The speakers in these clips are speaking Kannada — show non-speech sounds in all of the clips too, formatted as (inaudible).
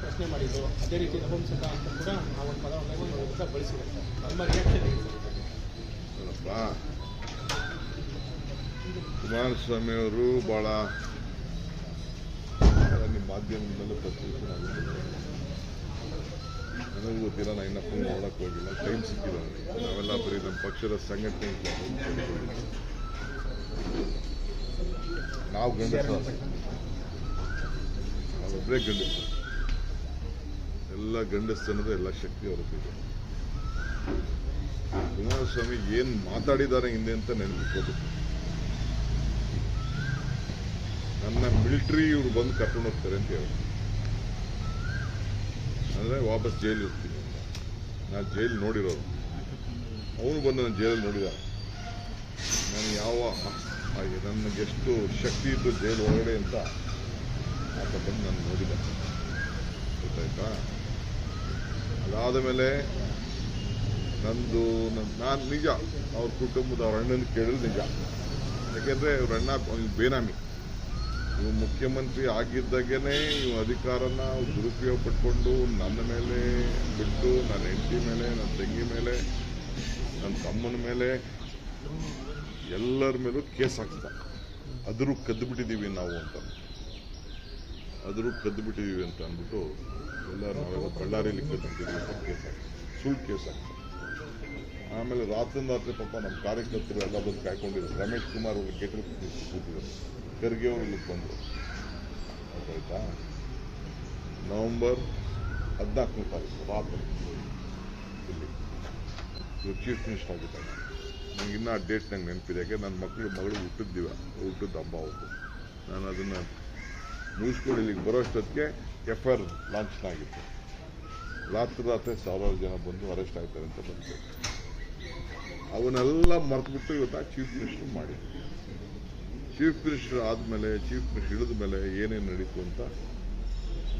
ಪ್ರಶ್ನೆ ಮಾಡಿದ್ರು ಅದೇ ರೀತಿ ನಪುಂಸಕ ಅಂತ ಕೂಡ ಆ ಒಂದು ಪದವನ್ನು ಸರ್ ನಮ್ಮ ರಿಯಾಕ್ಷನ್ ಕುಮಾರಸ್ವಾಮಿ ಅವರು ಭಾಳ ನಿಮ್ಮ ಮಾಧ್ಯಮದಲ್ಲೂ ಪತ್ರಿಕೆ ನನಗೂ ಗೊತ್ತಿಲ್ಲ ನಾನು ಇನ್ನಪ್ಪ ನೋಡಕ್ಕೆ ಹೋಗಿಲ್ಲ ಟೈಮ್ ಸಿಕ್ಕಿಲ್ಲ ನಾವೆಲ್ಲ ಬರೀ ನಮ್ಮ ಪಕ್ಷದ ಸಂಘಟನೆ ನಾವು ಗಂಡ ನಾವೊಬ್ಬರೇ ಗಂಡಸರು. ಎಲ್ಲ ಗಂಡಸ್ತನದ ಎಲ್ಲ ಶಕ್ತಿ ಹೊರಟಿದೆ ಕುಮಾರಸ್ವಾಮಿ ಏನ್ ಮಾತಾಡಿದ್ದಾರೆ ಹಿಂದೆ ಅಂತ ನೆನಪಿಟ್ಕೋದು ನನ್ನ ಮಿಲಿಟರಿ ಇವ್ರು ಬಂದು ಕರ್ಕೊಂಡು ಹೋಗ್ತಾರೆ ಅಂತ ಹೇಳಿ. ಅಂದ್ರೆ ವಾಪಸ್ ಜೈಲು ಇರ್ತೀನಿ. ನಾನು ಜೈಲು ನೋಡಿರೋದು ಅವನು ಬಂದು ನನ್ನ ಜೈಲಲ್ಲಿ ನೋಡಿದ. ನಾನು ಯಾವ ಹಾಗೆ ನನಗೆ ಎಷ್ಟು ಶಕ್ತಿ ಇದ್ದು ಜೈಲು ಒಳಗಡೆ ಅಂತ ಆತ ಬಂದು ನಾನು ನೋಡಿದ. ಗೊತ್ತಾಯ್ತಾ? ಅದಾದ ಮೇಲೆ ನಂದು ನಾನು ನಿಜ, ಅವ್ರ ಕುಟುಂಬದ ಅವ್ರ ಅಣ್ಣನ ಕೇಳಿದ್ರೆ ನಿಜ. ಯಾಕೆಂದ್ರೆ ಇವ್ರ ಅಣ್ಣ ಬೇನಾಮಿ. ಇವು ಮುಖ್ಯಮಂತ್ರಿ ಆಗಿದ್ದಾಗೇನೆ ಇವು ಅಧಿಕಾರನ ದುರುಪಯೋಗ ಪಟ್ಕೊಂಡು ನನ್ನ ಮೇಲೆ ಬಿಟ್ಟು ನನ್ನ ಹೆಂಡತಿ ಮೇಲೆ ನನ್ನ ತಂಗಿ ಮೇಲೆ ನನ್ನ ತಮ್ಮನ ಮೇಲೆ ಎಲ್ಲರ ಮೇಲೂ ಕೇಸ್ ಹಾಕ್ಸ್ದ. ಅದರೂ ಕದ್ದು ಬಿಟ್ಟಿದ್ದೀವಿ ನಾವು ಅಂತ. ಅದರೂ ಕದ್ದು ಬಿಟ್ಟಿದ್ದೀವಿ ಅಂತ ಅಂದ್ಬಿಟ್ಟು ಎಲ್ಲರೂ ನಾವೆಲ್ಲ ಬಳ್ಳಾರಿಯಲ್ಲಿ ಕದ್ದು ಬಿಟ್ಟಿದ್ದೀವಿ ಅಂತ ಕೇಸ್ ಸುಳ್ಳು ಕೇಸ್ ಆಮೇಲೆ ರಾತ್ರಿ ರಾತ್ರಿ ಪಾಪ ನಮ್ಮ ಕಾರ್ಯಕರ್ತರು ಎಲ್ಲ ಬಂದು ಕಾಯ್ಕೊಂಡಿದ್ರು ರಮೇಶ್ ಕುಮಾರ್ ಅವರು ಗೆಟಲ್ ಕೂತಿದ್ರು ಖರ್ಗೆ ಅವರು ಇಲ್ಲಿಗೆ ಬಂದರು. ಆಯ್ತಾ? ನವೆಂಬರ್ ಹದಿನಾಲ್ಕನೇ ತಾರೀಕು, ರಾತ್ರಿ. ಇಲ್ಲಿ. ಇವರು ಚೀಫ್ ಮಿನಿಸ್ಟರ್ ಆಗಿದ್ದಾರೆ. ನನಗೆ ಇನ್ನೂ ಆ ಡೇಟ್ ನಂಗೆ ನೆನಪಿದೆ. ಯಾಕೆ? ನನ್ನ ಮಕ್ಕಳು, ಮಗಳು ಹುಟ್ಟಿದ್ದೀವ ಹುಟ್ಟಿದ ಹಬ್ಬ ಅವತ್ತು ನಾನು ಅದನ್ನು ಮುಗಿಸ್ಕೊಂಡು ಇಲ್ಲಿಗೆ ಬರೋಷ್ಟೊತ್ತಿಗೆ ಎಫ್ ಐ ಆರ್ ಲಾಂಚ್ ಆಗಿತ್ತು. ರಾತ್ರಿ ರಾತ್ರಿ ಸಾವಿರಾರು ಜನ ಬಂದು ಅರೆಸ್ಟ್ ಆಗ್ತಾರೆ ಅಂತ ಬಂತು ಅವನ್ನೆಲ್ಲ ಮರೆತುಬಿಟ್ಟು ಇವತ್ತು ಚೀಫ್ ಮಿನಿಸ್ಟರ್ ಮಾಡಿ ಚೀಫ್ ಮಿನಿಸ್ಟರ್ ಆದಮೇಲೆ ಚೀಫ್ ಮಿನಿಸ್ಟರ್ ಇಳಿದ ಮೇಲೆ ಏನೇನು ನಡೀತು ಅಂತ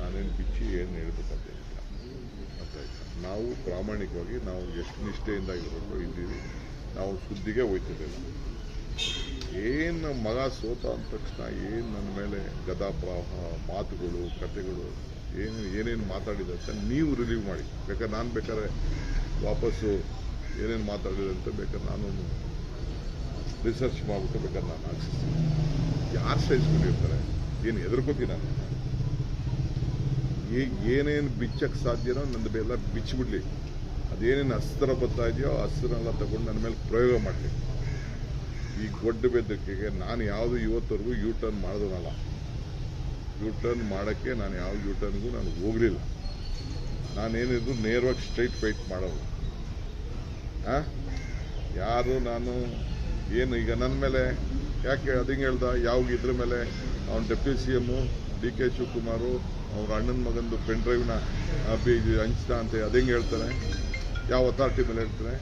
ನಾನೇನು ಬಿಚ್ಚಿ ಏನು ಹೇಳ್ಬೇಕಂತ ನಾವು ಪ್ರಾಮಾಣಿಕವಾಗಿ, ನಾವು ಎಷ್ಟು ನಿಷ್ಠೆಯಿಂದ ಇರಬೇಕು, ಇದ್ದೀವಿ, ನಾವು ಸುದ್ದಿಗೆ ಹೋಯ್ತಿರ್ಲಿಲ್ಲ ಏನು ಮಗ ಸೋತ ಅಂದ ತಕ್ಷಣ ಏನು ನನ್ನ ಮೇಲೆ ಗದಾಪ್ರಾಹ ಮಾತುಗಳು, ಕತೆಗಳು, ಏನು, ಏನೇನು ಮಾತಾಡಿದೆ ಅಂತ ನೀವು ರಿಲೀವ್ ಮಾಡಿ. ಬೇಕಾದ್ರೆ ನಾನು ಬೇಕಾದ್ರೆ ವಾಪಸ್ಸು ಏನೇನು ಮಾತಾಡಿದೆ ಅಂತ ಬೇಕಾದ್ರೆ ನಾನು ರಿಸರ್ಚ್ ಮಾಡಿಬಿಟ್ಟು ಬೇಕಾದ್ರೆ ನಾನು ಹಾಕ್ಸಿಸ್ತೀನಿ ಯಾರು ಸಹಿಸ್ಕೊಂಡಿರ್ತಾರೆ ಏನು ಹೆದರ್ಕೋತೀನಿ ನಾನು ಏನೇನು ಬಿಚ್ಚಕ್ಕೆ ಸಾಧ್ಯನೋ ನಂದು ಎಲ್ಲ ಬಿಚ್ಚಿಬಿಡ್ಲಿ. ಅದೇನೇನು ಅಸ್ತ್ರ ಬರ್ತಾ ಇದೆಯೋ ಅಸ್ತ್ರನೆಲ್ಲ ತಗೊಂಡು ನನ್ನ ಮೇಲೆ ಪ್ರಯೋಗ ಮಾಡಲಿ. ಈ ಗೊಡ್ಡ ಬೆದರಿಕೆಗೆ ನಾನು ಯಾವುದು ಇವತ್ತವರೆಗೂ ಯೂ ಟರ್ನ್ ಮಾಡಿದ್ರಲ್ಲ ಯೂ ಟರ್ನ್ ಮಾಡೋಕ್ಕೆ ನಾನು ಯಾವ ಯೂ ಟರ್ನ್ಗೂ ನಾನು ಹೋಗಲಿಲ್ಲ. ನಾನೇನಿದ್ರು ನೇರವಾಗಿ ಸ್ಟ್ರೈಟ್ ಫೈಟ್ ಮಾಡೋದು. ಹಾಂ ಯಾರು ನಾನು, ಏನು ಈಗ ನನ್ನ ಮೇಲೆ? ಯಾಕೆ ಅದು ಹಿಂಗೆ ಹೇಳ್ದ? ಯಾವ ಇದ್ರ ಮೇಲೆ? ಅವ್ನ deputy C M D K Shivakumar ಅವ್ರ ಅಣ್ಣನ ಮಗಂದು ಪೆನ್ ಡ್ರೈವ್ನ ಹಂಚ್ದ ಅಂತ ಅದಂಗೆ ಹೇಳ್ತಾರೆ. ಯಾವ ಅಥಾರಿಟಿ ಮೇಲೆ ಹೇಳ್ತಾರೆ?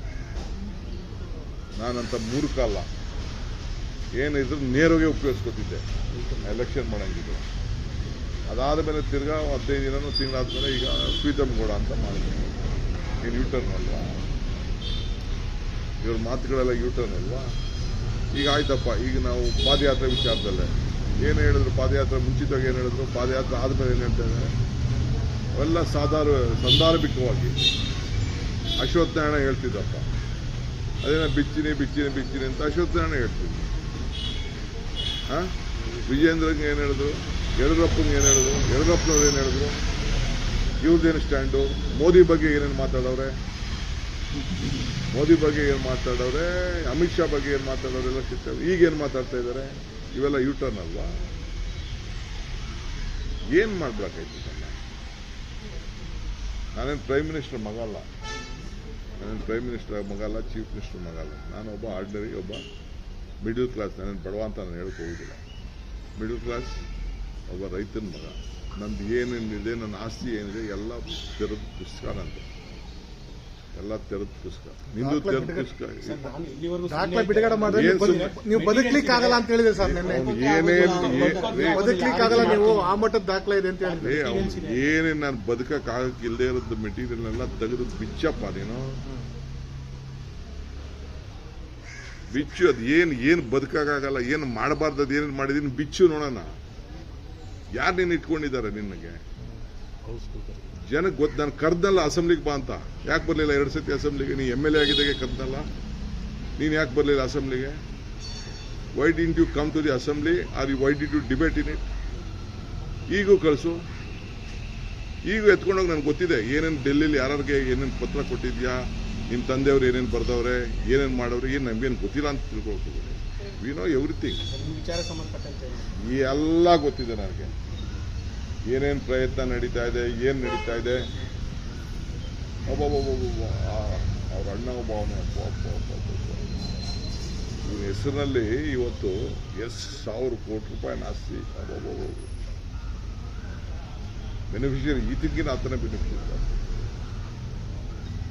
ನಾನಂತ ಮೂರ್ಖ ಅಲ್ಲ. ಏನಿದ್ರು ನೇರವಾಗಿ ಉಪಯೋಗಿಸ್ಕೊತಿದ್ದೆ. ಎಲೆಕ್ಷನ್ ಮಾಡಂಗಿದ್ರು ಅದಾದ ಮೇಲೆ ತಿರ್ಗಾ ಹದಿನೈದು ದಿನನೂ ತಿಂಗಳಾದ್ಮೇಲೆ ಈಗ ಪ್ರೀತಮ್ಗೌಡ ಅಂತ ಮಾಡಿದ್ರು ಏನು ಯೂಟರ್ನ್ ಅಲ್ವಾ? ಇವ್ರ ಮಾತುಗಳೆಲ್ಲ ಯೂಟರ್ನ್ ಅಲ್ವಾ? ಈಗ ಆಯ್ತಪ್ಪ, ಈಗ ನಾವು ಪಾದಯಾತ್ರೆ ವಿಚಾರದಲ್ಲೇ. ಏನು ಹೇಳಿದ್ರು ಪಾದಯಾತ್ರೆ ಮುಂಚಿತವಾಗಿ ಏನು ಹೇಳಿದ್ರು? ಪಾದಯಾತ್ರೆ ಆದಮೇಲೆ ಏನು ಹೇಳ್ತಾರೆ ಅವೆಲ್ಲ ಸಾಧಾರ ಸಂದರ್ಭಿಕವಾಗಿ ಅಶ್ವತ್ಥನಾರಾಯಣ ಹೇಳ್ತಿದ್ದಪ್ಪ. ಅದೇನೋ ಬಿಚ್ಚಿನಿ ಬಿಚ್ಚಿನಿ ಬಿಚ್ಚಿನಿ ಅಂತ ಅಶ್ವತ್ಥನಾರಾಯಣ ಹೇಳ್ತಿದ್ದ ಹಾ? ಏನು ಹೇಳಿದ್ರು? ಯಡಿಯೂರಪ್ಪಂಗೆ ಏನು ಹೇಳಿದ್ರು? ಯಡಿಯೂರಪ್ಪನವ್ರು ಏನು ಹೇಳಿದ್ರು? ಇವ್ರದ್ದೇನು ಸ್ಟ್ಯಾಂಡು? ಮೋದಿ ಬಗ್ಗೆ ಏನೇನು ಮಾತಾಡವ್ರೆ? ಮೋದಿ ಬಗ್ಗೆ ಏನು ಮಾತಾಡವ್ರೆ? ಅಮಿತ್ ಶಾ ಬಗ್ಗೆ ಏನು ಮಾತಾಡೋರೆ ಎಲ್ಲ ಸಿಗ್ತವೆ ಈಗ ಏನು ಮಾತಾಡ್ತಾ ಇದ್ದಾರೆ ಇವೆಲ್ಲ ಯೂಟರ್ನ್ ಅಲ್ವಾ? ಏನು ಮಾಡಬೇಕಾಯ್ತು ನಾನೇನು ಪ್ರೈಮ್ ಮಿನಿಸ್ಟರ್ ಮಗಲ್ಲ ನಾನೇನು ಪ್ರೈಮ್ ಮಿನಿಸ್ಟರ್ ಮಗಲ್ಲ ಚೀಫ್ ಮಿನಿಸ್ಟರ್ ಮಗಲ್ಲ ನಾನೊಬ್ಬ ನಾನು ಒಬ್ಬ ಆರ್ಡಿನರಿ ಒಬ್ಬ ಮಿಡಲ್ ಕ್ಲಾಸ್ ನಾನು ಬಡವ ಅಂತ ನಾನು ಹೇಳಕ್ಕೆ ಹೋಗುದಿಲ್ಲ. ಮಿಡಲ್ ಕ್ಲಾಸ್ ಒಬ್ಬ ರೈತನ ಮಗ. ನಂದು ಏನೇನಿದೆ ನನ್ನ ಆಸ್ತಿ ಏನಿದೆ ಎಲ್ಲ ತೆರೆದ ಪುಸ್ತಕ ನಂದು. ಎಲ್ಲ ತೆರೆದ ಪುಸ್ತಕ ನಿಂದು ತೆರೆದ ಪುಸ್ತಕ ಸರ್ ನಾನು ಇಲ್ಲಿವರೆಗೂ ದಾಖಲೆ ಬಿಡುಗಡೆ ಮಾಡಿದ್ರೆ ಏನ್ ನೀವು ಬದುಕ್- ಬದುಕ್ಲಿಕ್ಕೆ ಆಗಲ್ಲ ಅಂತ ಹೇಳಿದ್ರೆ ಸರ್ ಏನೇ ಬದುಕ್ಲಿಕ್ಕೆ ಆಗಲ್ಲ ನೀವು ಆ ಮಟ್ಟದ ದಾಖಲೆ ಇದೆ ಅಂತ ಹೇಳಿದ್ರೆ. ಏನೇ ಅವ್ನು ಏನೇನು ನಾನು ಬದುಕಕ್ಕೆ ಆಗಕ್ಕೆ ಇಲ್ಲದೆ ಇರೋದು ಮೆಟೀರಿಯಲ್ ಎಲ್ಲ ತೆಗೆದು ಬಿಚ್ಚಪ್ಪ ನೀನು ಬಿಚ್ಚು, ಅದು ಏನು ಏನು ಬದುಕಾಗಲ್ಲ, ಏನು ಮಾಡಬಾರ್ದು, ಅದು ಏನೇನು ಮಾಡಿದೀನಿ, ಬಿಚ್ಚು ನೋಡೋಣ. ಯಾರು ನೀನು ಇಟ್ಕೊಂಡಿದ್ದಾರೆ ನಿನಗೆ? ಜನಕ್ಕೆ ಗೊತ್ತು, ನಾನು ಕರ್ದಲ್ಲ ಅಸೆಂಬ್ಲಿಗೆ ಬಾ ಅಂತ. ಯಾಕೆ ಬರಲಿಲ್ಲ ಎರಡು ಸತಿ ಅಸೆಂಬ್ಲಿಗೆ? ನೀ ಎಂ ಎಲ್ ಎ ಆಗಿದ್ದಾಗೆ ಕರ್ದಲ್ಲ ನೀನು ಯಾಕೆ ಬರಲಿಲ್ಲ ಅಸೆಂಬ್ಲಿಗೆ? Why didn't you come to the assembly are you why did you debate in it ಈಗೂ ಕಳಿಸು. ಈಗ ಎತ್ಕೊಂಡೋಗಿ ನನಗೆ ಗೊತ್ತಿದೆ, ಏನೇನು ಡೆಲ್ಲಿಲಿ ಯಾರ್ಯಾರಿಗೆ ಏನೇನು ಪತ್ರ ಕೊಟ್ಟಿದ್ಯಾ ನಿಮ್ಮ ತಂದೆಯವರು ಏನೇನು ಬರ್ದವ್ರೆ, ಏನೇನು ಮಾಡವ್ರೆ, ಏನು ನಮಗೇನು ಗೊತ್ತಿಲ್ಲ ಅಂತ ತಿಳ್ಕೊಳ್ತಿದ್ದಾರೆ ವಿ ನೋ ಎವ್ರಿಥಿಂಗ್ ನಿಮ್ಮ ಈ ಎಲ್ಲ ಗೊತ್ತಿದೆ ನನಗೆ. ಏನೇನು ಪ್ರಯತ್ನ ನಡೀತಾ ಇದೆ, ಏನು ನಡೀತಾ ಇದೆ. ಅವ್ರ ಅಣ್ಣ ಒಬ್ಬ ಅವನೇ. ಇವನ ಹೆಸರಿನಲ್ಲಿ ಇವತ್ತು ಎಸ್ ಸಾವಿರ ಕೋಟಿ ರೂಪಾಯಿ ಆಸ್ತಿ ಒಬ್ಬೊಬ್ಬೊಬ್ಬ ಈ ಈತಕ್ಕಿಂತ ಆತನೇ ಬೆನಿಫಿಷಿಯರಿ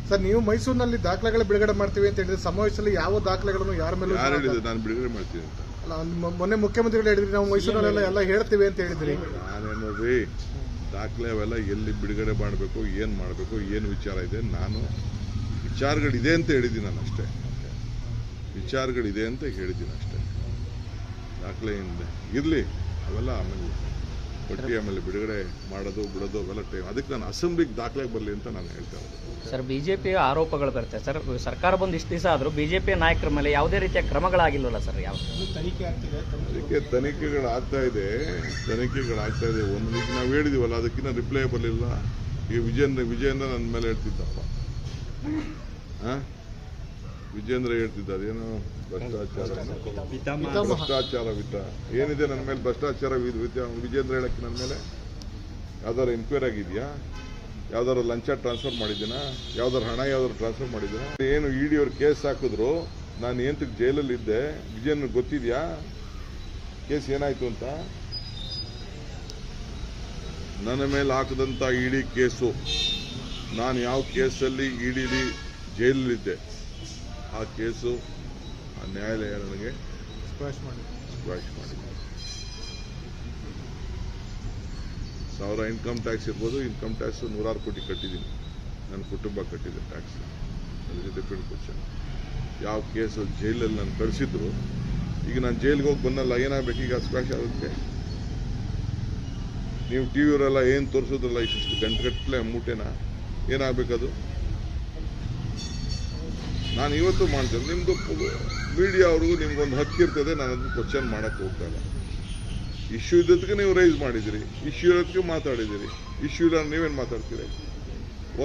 ಸರ್ ನೀವು ಮೈಸೂರಿನಲ್ಲಿ ದಾಖಲೆಗಳು ಬಿಡುಗಡೆ ಮಾಡ್ತೀವಿ ಅಂತ ಹೇಳಿದ್ರೆ ಸಮಾವೇಶದಲ್ಲಿ ಯಾವ ದಾಖಲೆಗಳನ್ನು ಯಾರ ಮೇಲೆ ಯಾರು ಹೇಳಿದ್ರು ನಾನು ಬಿಡುಗಡೆ ಮಾಡ್ತೀನಿ ಅಂತ? ಅಲ್ಲ, ಮೊನ್ನೆ- ಮುಖ್ಯಮಂತ್ರಿಗಳು ಹೇಳಿದ್ರಿ ನಾವು ಮೈಸೂರಿನಲ್ಲೆಲ್ಲ ಎಲ್ಲ ಹೇಳ್ತೀವಿ ಅಂತ ಹೇಳಿದ್ರಿ. ನಾನೇನು ರೀ ದಾಖಲೆ ಅವೆಲ್ಲ ಎಲ್ಲಿ ಬಿಡುಗಡೆ ಮಾಡಬೇಕು ಏನು ಮಾಡಬೇಕು ಏನು ವಿಚಾರ ಇದೆ ನಾನು ವಿಚಾರಗಳಿದೆ ಅಂತ ಹೇಳಿದ್ದೀನಿ ನಾನು ಅಷ್ಟೇ. ವಿಚಾರಗಳಿದೆ ಅಂತ ಹೇಳಿದ್ದೀನಿ ಅಷ್ಟೇ. ದಾಖಲೆಯಿಂದ ಇರಲಿ ಅವೆಲ್ಲ ಆಮೇಲೆ ಪಟ್ಟಿ ಆಮೇಲೆ ಬಿಡುಗಡೆ ಮಾಡೋದು ಬಿಡೋದು ಅವೆಲ್ಲ ಟೈಮ್ ಅದಕ್ಕೆ ನಾನು ಅಸೆಂಬ್ಲಿಗೆ ದಾಖಲೆ ಬರಲಿ ಅಂತ ನಾನು ಹೇಳ್ತಾ ಇರೋದು. ಸರ್ ಬಿಜೆಪಿ ಆರೋಪಗಳು ಬರುತ್ತೆ. ಸರ್ ಸರ್ಕಾರ ಬಂದು ಇಷ್ಟು ದಿವಸ ಆದರೂ ಬಿಜೆಪಿ ನಾಯಕರ ಮೇಲೆ ಯಾವುದೇ ರೀತಿಯ ಕ್ರಮಗಳಾಗಿಲ್ಲವಲ್ಲ ಸರ್ ಯಾವ ತನಿಖೆ ಆಗ್ತಿದೆ ಅದಕ್ಕೆ ತನಿಖೆಗಳಾಗ್ತಾ ಇದೆ. ತನಿಖೆಗಳಾಗ್ತಾ ಇದೆ. ಒಂದು ಈಗ ನಾವು ಹೇಳಿದೀವಲ್ಲ ಅದಕ್ಕಿಂತ ರಿಪ್ಲೈ ಬರಲಿಲ್ಲ. ಈಗ ವಿಜಯನ ವಿಜಯನ ನನ್ನ ಮೇಲೆ ಹೇಳ್ತಿದ್ದಪ್ಪ. ಆ? ವಿಜೇಂದ್ರ ಹೇಳ್ತಿದ್ದಾರೆ ಏನು ಭ್ರಷ್ಟಾಚಾರ. ಭ್ರಷ್ಟಾಚಾರ ವಿತ. ಏನಿದೆ ನನ್ನ ಮೇಲೆ ಭ್ರಷ್ಟಾಚಾರ ವಿಜೇಂದ್ರ ಹೇಳಕ್ಕೆ ನನ್ನ ಮೇಲೆ? ಯಾವ್ದಾರು ಎನ್ಕ್ವೈರಿ ಆಗಿದೆಯಾ? ಯಾವ್ದಾರು ಲಂಚ ಟ್ರಾನ್ಸ್ಫರ್ ಮಾಡಿದ್ದೀನಾ? ಯಾವ್ದಾರು ಹಣ ಯಾವ್ದಾರು ಟ್ರಾನ್ಸ್ಫರ್ ಮಾಡಿದ್ದೀನಾ? ಏನು ಇಡಿ ಅವ್ರು ಕೇಸ್ ಹಾಕಿದ್ರು ನಾನು ಏಂತಕ್ಕೆ ಜೈಲಲ್ಲಿ ಇದ್ದೆ ವಿಜಯನ್ ಗೊತ್ತಿದ್ಯಾ? ಕೇಸ್ ಏನಾಯ್ತು ಅಂತ? ನನ್ನ ಮೇಲೆ ಹಾಕದಂತ ಇಡಿ ಕೇಸು. ನಾನು ಯಾವ ಕೇಸಲ್ಲಿ ಇಡಿಲಿ ಜೈಲಲ್ಲಿದ್ದೆ. ಆ ಕೇಸು ಆ ನ್ಯಾಯಾಲಯ ನನಗೆ ಸ್ಕ್ವಾಶ್ ಮಾಡಿ ಸ್ಕ್ವಾಶ್ ಮಾಡಿ ಸಾವಿರ ಇನ್ಕಮ್ ಟ್ಯಾಕ್ಸ್ ಇರ್ಬೋದು ಇನ್ಕಮ್ ಟ್ಯಾಕ್ಸ್ ನೂರಾರು ಕೋಟಿ ಕಟ್ಟಿದ್ದೀನಿ. ನನ್ನ ಕುಟುಂಬ ಕಟ್ಟಿದೆ ಟ್ಯಾಕ್ಸ್ ಅದಕ್ಕೆ ಡಿಪೆಂಡ್ ಕ್ವಶನ್ ಯಾವ ಕೇಸು ಜೈಲಲ್ಲಿ ನಾನು ಕಳಿಸಿದ್ರು ಈಗ ನಾನು ಜೈಲಿಗೆ ಹೋಗಿ ಬಂದಲ್ಲ ಏನಾಗಬೇಕು? ಈಗ ಸ್ಕ್ವಾಶ್ ಆಗುತ್ತೆ. ನೀವು ಟಿ ವಿಯವರೆಲ್ಲ ಏನು ತೋರಿಸೋದ್ರಲ್ಲ ಇಷ್ಟು ಗಂಟೆಗಟ್ಟಲೆ ಮೂಟೆನ ಏನಾಗಬೇಕದು ನಾನು ಇವತ್ತು ಮಾಡ್ತೇನೆ. ನಿಮ್ಮದು ಮೀಡಿಯಾ ಅವ್ರಿಗೂ ನಿಮ್ಗೊಂದು ಹಕ್ಕಿರ್ತದೆ ನಾನು ಅದನ್ನು ಕ್ವಶನ್ ಮಾಡೋಕ್ಕೆ ಹೋಗ್ತಾ ಇಲ್ಲ. ಇಶ್ಯೂ ಇದ್ದದಕ್ಕೆ ನೀವು ರೈಸ್ ಮಾಡಿದಿರಿ ಇಶ್ಯೂ ಇರೋದಕ್ಕೆ ಮಾತಾಡಿದಿರಿ ಇಶ್ಯೂ ಇಲ್ಲ ನೀವೇನು ಮಾತಾಡ್ತೀರಿ?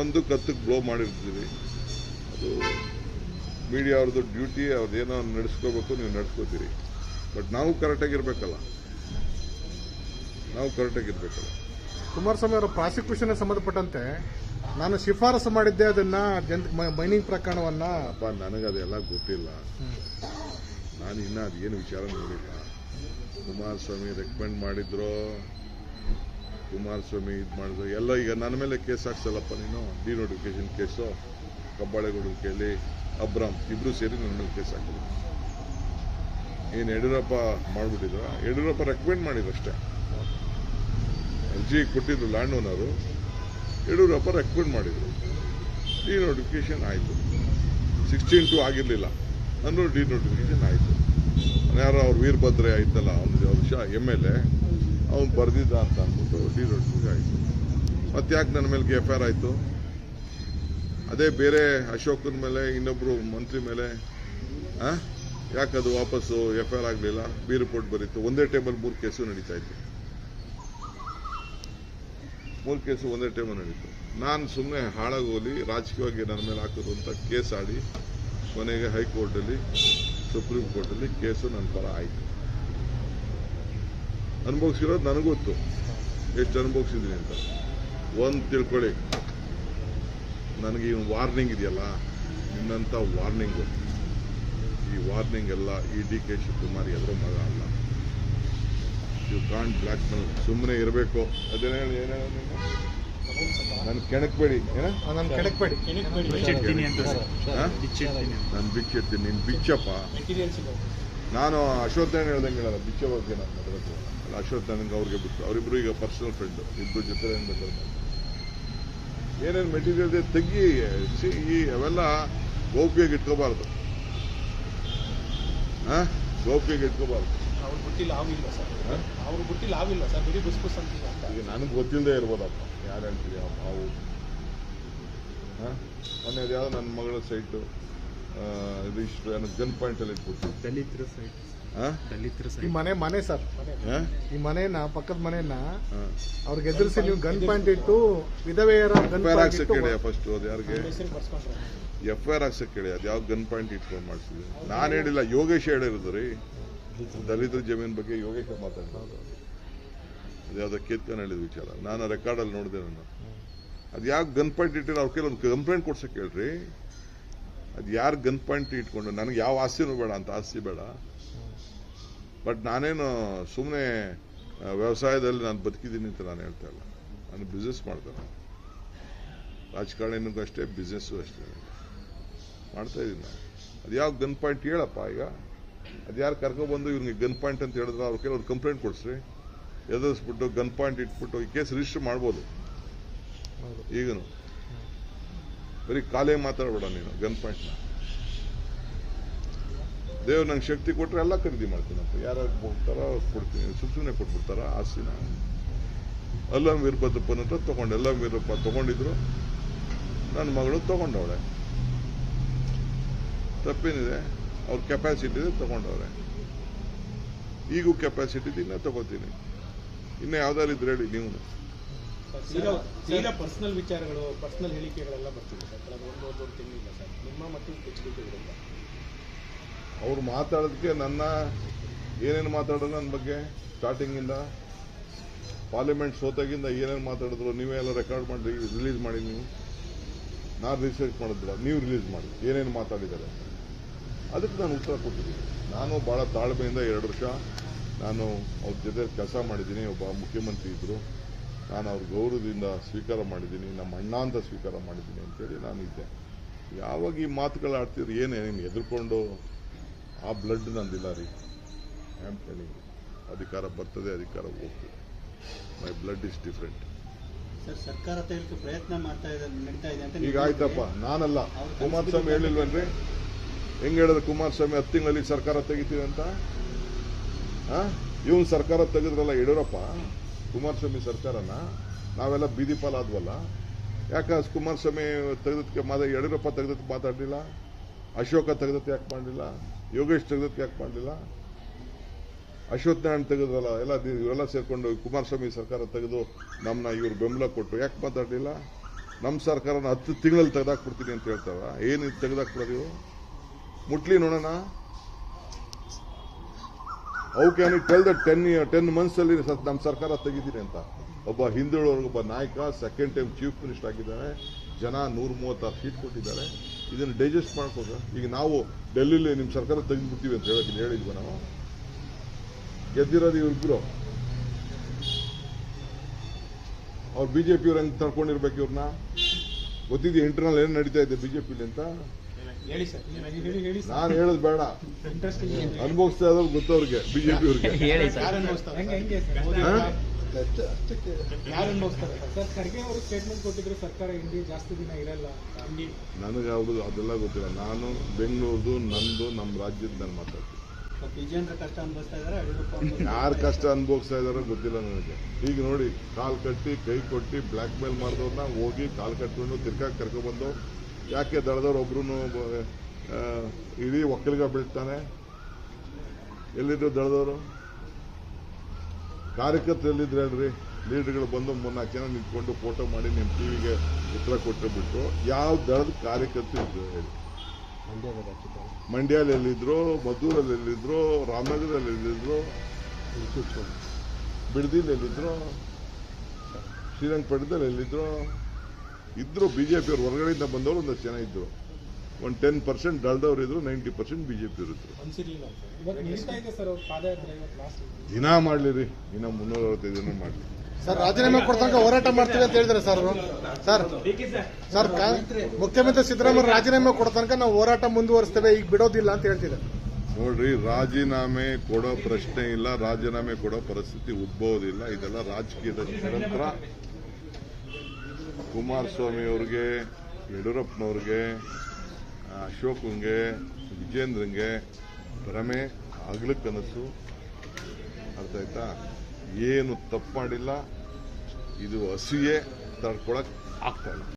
ಒಂದು ಕತ್ತಕ್ಕೆ ಬ್ಲೋ ಮಾಡಿರ್ತೀರಿ. ಅದು ಮೀಡಿಯಾ ಅವ್ರದ್ದು ಡ್ಯೂಟಿ ಅವ್ರದ್ದೇನೋ ನಡೆಸ್ಕೋಬೇಕು, ನೀವು ನಡೆಸ್ಕೋತೀರಿ. ಬಟ್ ನಾವು ಕರೆಕ್ಟಾಗಿರ್ಬೇಕಲ್ಲ ನಾವು ಕರೆಕ್ಟಾಗಿರ್ಬೇಕಲ್ಲ ಕುಮಾರಸ್ವಾಮಿ ಅವರ ಪ್ರಾಸಿಕ್ಯೂಷನ್ ಸಂಬಂಧಪಟ್ಟಂತೆ ನಾನು ಶಿಫಾರಸು ಮಾಡಿದ್ದೆ ಅದನ್ನ ಜನ್ ಮೈನಿಂಗ್ ಪ್ರಕರಣವನ್ನ. ಅಪ್ಪ ನನಗದೆಲ್ಲ ಗೊತ್ತಿಲ್ಲ. ನಾನು ಇನ್ನೂ ಅದೇನು ವಿಚಾರ ನೋಡಿಲ್ಲ. ಕುಮಾರಸ್ವಾಮಿ ರೆಕಮೆಂಡ್ ಮಾಡಿದ್ರು ಕುಮಾರಸ್ವಾಮಿ ಇದು ಮಾಡಿದ್ರು ಎಲ್ಲ ಈಗ ನನ್ನ ಮೇಲೆ ಕೇಸ್ ಹಾಕ್ಸಲ್ಲಪ್ಪ ನೀನು? ಡಿನೋಟಿಫಿಕೇಶನ್ ಕೇಸು ಕಬ್ಬಾಳೆಗುಡಿಕೆಯಲ್ಲಿ ಅಬ್ರಾಮ್ ಇಬ್ರು ಸೇರಿ ನನ್ನ ಮೇಲೆ ಕೇಸ್ ಹಾಕಿದ್ರು. ಏನು ಯಡಿಯೂರಪ್ಪ ಮಾಡಿಬಿಟ್ಟಿದ್ರ? ಯಡಿಯೂರಪ್ಪ ರೆಕಮೆಂಡ್ ಮಾಡಿದ್ರು ಅಷ್ಟೇ. ಅರ್ಜಿ ಕೊಟ್ಟಿದ್ರು ಲ್ಯಾಂಡ್ ಓನರು ಯಡಿಯೂರಪ್ಪ ರೆಕಮೆಂಡ್ ಮಾಡಿದರು. ಡಿ ನೋಟಿಫಿಕೇಶನ್ ಆಯಿತು. ಸಿಕ್ಸ್ಟೀನ್ ಟು ಆಗಿರಲಿಲ್ಲ. ನಾನು ಡಿ ನೋಟಿಫಿಕೇಶನ್ ಆಯಿತು. ಯಾರೋ ಅವ್ರು ವೀರಭದ್ರೆ ಆಯ್ತಲ್ಲ ಒಂದು ವರ್ಷ ಎಂ ಎಲ್ ಎ ಅವ್ನು ಬರೆದಿದ್ದ ಅಂತ ಅಂದ್ಬಿಟ್ಟು ಡಿ ನೋಟಿಫಿಕೇಶನ್ ಆಯಿತು. ಮತ್ತೆ ಯಾಕೆ ನನ್ನ ಮೇಲೆ ಎಫ್ ಐ ಆಯಿತು? ಅದೇ ಬೇರೆ ಅಶೋಕನ ಮೇಲೆ ಇನ್ನೊಬ್ಬರು ಮಂತ್ರಿ ಮೇಲೆ? ಯಾಕದು ವಾಪಸ್ಸು ಎಫ್ ಐ ಆರ್ ಆಗಲಿಲ್ಲ? ಬಿ ರಿಪೋರ್ಟ್ ಬರೀತು. ಒಂದೇ ಟೇಬಲ್ ಮೂರು ಕೇಸು ನಡೀತಾ ಇತ್ತು. ಮೂರು ಕೇಸು ಒಂದೇ ಟೈಮ್ ನಡೀತು. ನಾನು ಸುಮ್ಮನೆ ಹಾಳಾಗೋಲಿ, ರಾಜಕೀಯವಾಗಿ ನನ್ನ ಮೇಲೆ ಹಾಕೋದು ಅಂತ ಕೇಸ್ ಆಡಿ ಕೊನೆಗೆ ಹೈಕೋರ್ಟಲ್ಲಿ, ಸುಪ್ರೀಂ ಕೋರ್ಟಲ್ಲಿ ಕೇಸು ನನ್ನ ಪರ ಆಯಿತು. ಅನುಭವಿಸಿರೋದು ನನಗೊತ್ತು ಎಷ್ಟು ಅನುಭವಿಸಿದ್ದೀನಿ ಅಂತ. ಒಂದು ತಿಳ್ಕೊಳ್ಳಿ ನನಗೆ ಈ ವಾರ್ನಿಂಗ್ ಇದೆಯಲ್ಲ ನಿನ್ನಂಥ ವಾರ್ನಿಂಗು. ಈ ವಾರ್ನಿಂಗ್ ಎಲ್ಲ ಈ ಡಿ ಕೆ ಶಿವಕುಮಾರ್ ಎದುರು ಮಗ ಅಲ್ಲ. ಯು ಕಾಂಟ್ ಬ್ಲಾಕ್ ಮೇಲ್ ಸುಮ್ಮನೆ ಇರಬೇಕು. ಅದನ್ನ ಹೇಳಿ ಏನೇ ನಾನು? ಕೆಣಕ್ಬೇಡಿ ಏನ? ನಾನು ಬಿಚ್ಚಿರ್ತೀನಿ ನಾನು ಬಿಚ್ಚಿಡ್ತೀನಿ. ನೀನು ಬಿಚ್ಚಪ್ಪ. ನಾನು ಅಶ್ವತ್ಥಾಯಣ ಹೇಳ್ದಂಗೆ ಹೇಳಲ್ಲ ಬಿಚ್ಚ ಬಗ್ಗೆ ನಾನು ಮಾತಾಡೋದು. ಅಲ್ಲ ಅಶ್ವತ್ಥಾಯಣಂಗೆ ಅವ್ರಿಗೆ ಬಿಟ್ಟು ಅವರಿಬ್ರು ಈಗ ಪರ್ಸನಲ್ ಫ್ರೆಂಡ್ ಇಬ್ರು ಜೊತೆ ಏನ್ ಬೇಕಾದ್ರೆ. ಏನೇನು ಮೆಟೀರಿಯಲ್ ಇದೆ? ತೆಗಿ ಸಿ ಈ ಅವೆಲ್ಲ ಗೋಪ್ಯಾಗಿ ಇಟ್ಕೋಬಾರ್ದು. ಹಾ ಗೌಪ್ಯಗೆ ಇಟ್ಕೋಬಾರ್ದು. ಅವ್ರು ಬುಟ್ಟಿಲಿ ಇಲ್ಲ ಸರ್? ಅವ್ರು ಬುಟ್ಟಿಲಿ ಇಲ್ಲ ಸರ್. ಬಿಡಿ ಬುಸ್ ಬುಸ್ ಅಂತ. ಈಗ ನನಗೆ ಗೊತ್ತಿಲ್ಲದೆ ಇರ್ಬೋದಪ್ಪ. ಯಾರು ಹೇಳ್ತೀರಿ ಆ ಹಾವು ಹಾಂ? ಮೊನ್ನೆ ಅದು ಯಾವ್ದು ನನ್ನ ಮಗಳ ಸೈಟು ಇದು ಇಷ್ಟು ಏನೋ ಗನ್ ಪಾಯಿಂಟಲ್ಲಿ ಇಟ್ಬಿಟ್ಟು ದಲಿತರ ಸೈಟ್ ಹಾಂ ದಲಿತರ ಈ ಮನೆ ಮನೆ ಸರ್. ಹಾಂ? ಈ ಮನೆನ ಪಕ್ಕದ ಮನೆನ ಅವ್ರಿಗೆ ಎದುರಿಸಿ ನೀವು ಗನ್ ಪಾಯಿಂಟ್ ಇಟ್ಟು ವಿಧವೆಯರ gun F I R point ಹಾಕ್ಸಕ್ಕೆ ಹೇಳಿ ಫಸ್ಟ್ ಅದು ಯಾರಿಗೆ? ಎಫ್ ಐ ಆರ್ ಹಾಕ್ಸಕ್ಕೆ ಹೇಳಿ ಅದು ಯಾವ ಗನ್ ಪಾಯಿಂಟ್ ಇಟ್ಕೊಂಡು ಮಾಡಿಸಿದ್ವಿ ನಾನು ಹೇಳಿಲ್ಲ ಯೋಗೇಶ್ ಹೇಳಿರೋದು ರೀ. ದಲಿತರ ಜಮೀನ್ ಬಗ್ಗೆ ಯೋಗೇಶ ಮಾತಾಡ್ತಾರೆ ಅದೇ ಯಾವುದೋ ಕೇತ್ಕನ್ ಹೇಳಿದ ವಿಚಾರ. ನಾನು ರೆಕಾರ್ಡಲ್ಲಿ ನೋಡಿದೆ ನಾನು. ಅದು ಯಾಕೆ ಗನ್ ಪಾಯಿಂಟ್ ಇಟ್ಟಿರೋ ಅವ್ರ ಒಂದು ಕಂಪ್ಲೇಂಟ್ ಕೊಡ್ಸಕ್ಕೆ ಹೇಳ್ರಿ. ಅದು ಯಾರು ಗನ್ ಪಾಯಿಂಟ್ ಇಟ್ಕೊಂಡು, ನನಗೆ ಯಾವ ಆಸ್ತಿನೂ ಬೇಡ ಅಂತ ಆಸ್ತಿ ಬೇಡ. ಬಟ್ ನಾನೇನು ಸುಮ್ಮನೆ ವ್ಯವಸಾಯದಲ್ಲಿ ನಾನು ಬದುಕಿದ್ದೀನಿ ಅಂತ ನಾನು ಹೇಳ್ತಾ ಇಲ್ಲ. ನಾನು ಬಿಸ್ನೆಸ್ ಮಾಡ್ತೇನೆ ರಾಜಕಾರಣಿನೂ ಅಷ್ಟೇ ಬಿಸ್ನೆಸ್ಸು ಅಷ್ಟೇ. ಮಾಡ್ತಾ ಇದ್ದೀನಿ ನಾನು. ಅದು ಯಾವ ಗನ್ ಪಾಯಿಂಟ್ ಹೇಳಪ್ಪ ಈಗ? ಅದು ಯಾರು ಕರ್ಕೊಬಂದು ಇವ್ರಿಗೆ ಗನ್ ಪಾಯಿಂಟ್ ಅಂತ ಹೇಳಿದ್ರೆ ಅವ್ರ ಅವ್ರು ಕಂಪ್ಲೇಂಟ್ ಕೊಡಿಸ್ರಿ. ಎದುರಿಸ್ಬಿಟ್ಟು ಗನ್ ಪಾಯಿಂಟ್ ಇಟ್ಬಿಟ್ಟು ಈ ಕೇಸ್ ರಿಜಿಸ್ಟರ್ ಮಾಡ್ಬೋದು. ಈಗನು. ಬರೀ ಕಾಲೇ ಮಾತಾಡಬೇಡ ನೀನು ಗನ್ ಪಾಯಿಂಟ್ನ ದೇವ್ರು ನಂಗೆ ಶಕ್ತಿ ಕೊಟ್ಟರೆ ಎಲ್ಲ ಖರೀದಿ ಅಂತ. ಯಾರು ಅವ್ರು ಕೊಡ್ತೀನಿ. ಸುಮ್ ಸುಮ್ಮನೆ ಕೊಟ್ಬಿಡ್ತಾರ? ಆಸ್ತಿನ? ಅಲ್ಲಂ ವೀರಭದ್ರಪ್ಪನ ಹತ್ರ ತಗೊಂಡೆ. ಎಲ್ಲ ವೀರಪ್ಪ ತಗೊಂಡಿದ್ರು. ನನ್ನ ಮಗಳು ತಗೊಂಡವಳೆ. ತಪ್ಪೇನಿದೆ? ಅವ್ರ ಕೆಪಾಸಿಟಿ ಇದೆ ತಗೊಂಡವ್ರೆ. ಈಗೂ ಕೆಪಾಸಿಟಿ ಇದೆ ಇನ್ನೂ ತಗೋತೀನಿ. ಇನ್ನು ಯಾವ್ದಾರು ಇದ್ರೆ ಹೇಳಿ ನೀವು ಪರ್ಸನಲ್ ವಿಚಾರಗಳು ಪರ್ಸನಲ್ ಹೇಳಿಕೆಗಳೆಲ್ಲ ಬರ್ತಿದೆ ಸರ್. ಕಳೆದ ಒಂದು ಒಂದೂವರೆ ತಿಂಗಳಿಂದ ಸರ್. ನಿಮ್ಮ ಮತ್ತು ಎಚ್ ಡಿ ವಿರುದ್ಧ ಅವ್ರು ಮಾತಾಡೋದಕ್ಕೆ ನನ್ನ ಏನೇನು ಮಾತಾಡೋದು ನನ್ನ ಬಗ್ಗೆ? ಸ್ಟಾರ್ಟಿಂಗಿಂದ ಪಾರ್ಲಿಮೆಂಟ್ ಸೋತಾಗಿಂದ ಏನೇನು ಮಾತಾಡಿದ್ರು? ನೀವೇ ಎಲ್ಲ ರೆಕಾರ್ಡ್ ಮಾಡಿ ರಿಲೀಸ್ ಮಾಡಿ ನೀವು. ನಾನು ರಿಸರ್ಚ್ ಮಾಡಿದ್ರ ನೀವು ರಿಲೀಸ್ ಮಾಡಿ. ಏನೇನು ಮಾತಾಡಿದ್ದಾರೆ? ಅದಕ್ಕೆ ನಾನು ಉತ್ತರ ಕೊಟ್ಟಿದ್ದೀನಿ. ನಾನು ಭಾಳ ತಾಳ್ಮೆಯಿಂದ ಎರಡು ವರ್ಷ ನಾನು ಅವ್ರ ಜೊತೆ ಕೆಲಸ ಮಾಡಿದ್ದೀನಿ ಒಬ್ಬ ಮುಖ್ಯಮಂತ್ರಿ ಇದ್ದರು ನಾನು ಅವ್ರ ಗೌರವದಿಂದ ಸ್ವೀಕಾರ ಮಾಡಿದ್ದೀನಿ ನಮ್ಮ ಅಣ್ಣ ಅಂತ ಸ್ವೀಕಾರ ಮಾಡಿದ್ದೀನಿ ಅಂತೇಳಿ ನಾನು ಇದ್ದೆ. ಯಾವಾಗ ಈ ಮಾತುಗಳು ಆಡ್ತಿದ್ರು ಏನು ಏನೇನು ಎದುರ್ಕೊಂಡು ಆ ಬ್ಲಡ್ ನಂದಿಲ್ಲ ರೀ ಆಮ್ ಟೆಲಿಂಗ್ ಅಧಿಕಾರ ಬರ್ತದೆ ಅಧಿಕಾರ ಹೋಗ್ತದೆ. My blood is different sir ಸರ್ಕಾರ ಪ್ರಯತ್ನ ಮಾಡ್ತಾ ಇದೆ ನಡೀತಾ ಇದೆ ಅಂತ ಈಗ ಆಯ್ತಪ್ಪ ನಾನಲ್ಲ. ಕುಮಾರಸ್ವಾಮಿ ಹೇಳಿಲ್ವನ್ರಿ? ಹೆಂಗ್ ಹೇಳಿದ್ರೆ ಕುಮಾರಸ್ವಾಮಿ, ಹತ್ತು ತಿಂಗಳಲ್ಲಿ ಸರ್ಕಾರ ತೆಗಿತೀವಿ ಅಂತ? ಇವನ್ ಸರ್ಕಾರ ತೆಗೆದ್ರಲ್ಲ ಯಡಿಯೂರಪ್ಪ? ಕುಮಾರಸ್ವಾಮಿ ಸರ್ಕಾರನ? ನಾವೆಲ್ಲ ಬೀದಿ ಪಾಲಾದ್ವಲ್ಲ? ಯಾಕೆ ಕುಮಾರಸ್ವಾಮಿ ತೆಗೆದಕ್ಕೆ ಮಾತ ಯಡಿಯೂರಪ್ಪ ತೆಗೆದಕ್ಕೆ ಮಾತಾಡಲಿಲ್ಲ? ಅಶೋಕ ತೆಗೆದಕ್ಕೆ ಯಾಕೆ ಮಾಡಲಿಲ್ಲ? ಯೋಗೇಶ್ ತೆಗೆದಕ್ಕೆ ಯಾಕೆ ಮಾಡಲಿಲ್ಲ? ಅಶ್ವಥ್ ನಾರಾಯಣ್ ತೆಗೆದ್ರಲ್ಲ, ಎಲ್ಲ ಇವರೆಲ್ಲ ಸೇರ್ಕೊಂಡು ಕುಮಾರಸ್ವಾಮಿ ಸರ್ಕಾರ ತೆಗೆದು ನಮ್ಮನ್ನ ಇವ್ರು ಬೆಂಬಲ ಕೊಟ್ಟು ಯಾಕೆ ಮಾತಾಡಲಿಲ್ಲ? ನಮ್ಮ ಸರ್ಕಾರನ ಹತ್ತು ತಿಂಗಳಲ್ಲಿ ತೆಗೆದಾಕ್ಬಿಡ್ತೀನಿ ಅಂತ ಹೇಳ್ತಾರ? ಏನು ತೆಗೆದಾಕ್ಬಿಡೋದು ಮುಟ್ಲಿ ನೋಡೋಣ. ಅವು can tell the ten ten months ಅಲ್ಲಿ ನಮ್ಮ ಸರ್ಕಾರ ತೆಗಿತೀನಿ ಅಂತ. ಒಬ್ಬ ಹಿಂದುಳಿದವ್ರಿಗೆ ಒಬ್ಬ ನಾಯಕ ಸೆಕೆಂಡ್ ಟೈಮ್ ಚೀಫ್ ಮಿನಿಸ್ಟರ್ ಆಗಿದ್ದಾರೆ. ಜನ ನೂರ ಮೂವತ್ತಾರು ಸೀಟ್ ಕೊಟ್ಟಿದ್ದಾರೆ. ಇದನ್ನು ಡೈಜೆಸ್ಟ್ ಮಾಡ್ಕೋದು ಈಗ ನಾವು ಡೆಲ್ಲಿಲಿ ನಿಮ್ಮ ಸರ್ಕಾರ ತೆಗೆದ್ಬಿಡ್ತೀವಿ ಅಂತ ಹೇಳಕ್ಕೆ ಹೇಳಿದ್ವಿ ನಾವು. ಗೆದ್ದಿರೋದು ಇವ್ರಿಬ್ರು ಅವ್ರು ಬಿಜೆಪಿ ಅವ್ರು ಹೆಂಗ್ ತರ್ಕೊಂಡಿರ್ಬೇಕು ಇವ್ರನ್ನ ಗೊತ್ತಿದೆ ಇಂಟರ್ನಲ್ ಏನು ನಡೀತಾ ಇದೆ ಬಿಜೆಪಿಲಿ ಅಂತ? ಹೇಳಿ ಸರ್ ನೀವು ಹೇಳಿ ಹೇಳಿ ನಾನು ಹೇಳೋದು ಬೇಡ. ಅನುಭವಿಸ್ತಾ ಇರೋದು ಗೊತ್ತವ್ರಿಗೆ ಬಿಜೆಪಿ ಅವ್ರಿಗೆ. (laughs) ಹೇಳಿ ಸರ್. ಯಾರು ಅನುಭವಿಸ್ತಾರೆ? ಸರ್? ಹಾ? ಯಾರು ಅನುಭವಿಸ್ತಾರೆ? ಸರ್? ಸರ್ ಖರ್ಗೆ ಅವರು ಸ್ಟೇಟ್ಮೆಂಟ್ ಕೊಟ್ಟಿದ್ರು ಸರ್ಕಾರ ಇಂಡಿ ಜಾಸ್ತಿ ದಿನ ಇರಲ್ಲ. ಇಂಡಿ ನನಗೆ ಯಾವುದು ಅದೆಲ್ಲ ಗೊತ್ತಿಲ್ಲ. ನಾನು ಬೆಂಗಳೂರ್ದು ನಂದು ನಮ್ಮ ರಾಜ್ಯದ ನಾನು ಮಾತಾಡ್ತೀನಿ. ವಿಜೇಂದ್ರ ಕಷ್ಟ ಅನುಭವಿಸ್ತಾ ಇದ್ದಾರೆ ಯಡಿಯೂರಪ್ಪ ಯಾರು ಕಷ್ಟ ಅನುಭವಿಸ್ತಾ ಇದಾರೋ ಗೊತ್ತಿಲ್ಲ ನನಗೆ. ಈಗ ನೋಡಿ ಕಾಲ್ ಕಟ್ಟಿ ಕೈ ಕೊಟ್ಟು ಬ್ಲ್ಯಾಕ್ ಮೇಲ್ ಮಾಡಿದವ್ರನ್ನ ಹೋಗಿ ಕಾಲ್ ಕಟ್ಕೊಂಡು ತಿರ್ಗಾಕ್ ಕರ್ಕೊಬಂದು ಯಾಕೆ ದಳದವ್ರು ಒಬ್ರು ಇಡೀ ಒಕ್ಕಲಿಗ ಬೀಳ್ತಾನೆ? ಎಲ್ಲಿದ್ರು ದಳದವರು? ಕಾರ್ಯಕರ್ತರು ಎಲ್ಲಿದ್ರು ಹೇಳ್ರಿ, ಲೀಡರ್ಗಳು ಬಂದು ಮೂರ್ನಾಲ್ಕು ಜನ ನಿಂತ್ಕೊಂಡು ಫೋಟೋ ಮಾಡಿ ನಿಮ್ಮ ಟಿವಿಗೆ ಉತ್ತರ ಕೊಟ್ಟು ಬಿಟ್ಟು ಯಾವ ದಳದ ಕಾರ್ಯಕರ್ತರು ಇದ್ರು ಹೇಳಿ. ಮಂಡ್ಯಲ್ಲಿ ಎಲ್ಲಿದ್ರು ಮದ್ದೂರಲ್ಲಿ ಎಲ್ಲಿದ್ರು ರಾಮನಗರದಲ್ಲಿ ಎಲ್ಲಿದ್ರು ಬಿಡದಿಲ್ ಎಲ್ಲಿದ್ರು ಶ್ರೀರಂಗಪಟ್ಟಣದಲ್ಲಿ ಎಲ್ಲಿದ್ರು ಇದ್ರು ಜೆ ಅವ್ರು ಹೊರಗಡೆಯಿಂದ ಬಂದವರು ಒಂದಷ್ಟು ಜನ ಇದ್ರು. ಒಂದು ಟೆನ್ ಪರ್ಸೆಂಟ್ ದಳದವರು ಇದ್ರು ninety percent B J P ಇರುತ್ತೆ ಇವತ್ತು ನಡೀತಾ ಸರ್ ಅವ್ರ ಪಾದಯಾತ್ರೆ ಇವತ್ತು ಲಾಸ್ಟ್ ದಿನ ಮಾಡಲಿ ರೀ ದಿನ ಮುನ್ನೂರ ಅರವತ್ತೈದು ದಿನ ಮಾಡ್ಲಿ. ಸರ್ ರಾಜೀನಾಮೆ ಕೊಡ್ತಂಕ ಹೋರಾಟ ಮಾಡ್ತೀವಿ ಅಂತ ಹೇಳಿದ್ರೆ ಸರ್ ಸರ್ ಸರ್? ಕಾ- ಮುಖ್ಯಮಂತ್ರಿ ಸಿದ್ದರಾಮಯ್ಯ ರಾಜೀನಾಮೆ ಕೊಡೋ ತನಕ ನಾವು ಹೋರಾಟ ಮುಂದುವರಿಸ್ತೇವೆ ಈಗ ಬಿಡೋದಿಲ್ಲ ಅಂತ ಹೇಳ್ತಿದ್ದಾರೆ. ನೋಡ್ರಿ ರಾಜೀನಾಮೆ ಕೊಡೋ ಪ್ರಶ್ನೆ ಇಲ್ಲ ರಾಜೀನಾಮೆ ಕೊಡೋ ಪರಿಸ್ಥಿತಿ ಉದ್ಭವದಿಲ್ಲ. ಇದೆಲ್ಲ ರಾಜಕೀಯದ ಷಡ್ಯಂತ್ರ. ಕುಮಾರಸ್ವಾಮಿ ಅವ್ರಿಗೆ, ಯಡಿಯೂರಪ್ಪನವ್ರಿಗೆ ಅಶೋಕಂಗೆ ವಿಜೇಂದ್ರಂಗೆ ಭ್ರಮೆ ಆಗ್ಲಿ ಕನಸು. ಅರ್ಥ ಆಯ್ತಾ? ಏನು ತಪ್ಪು ಮಾಡಿಲ್ಲ. ಇದು ಹಸಿಯೇ ತಡ್ಕೊಳಕ್ ಆಗ್ತಾ ಇಲ್ಲ.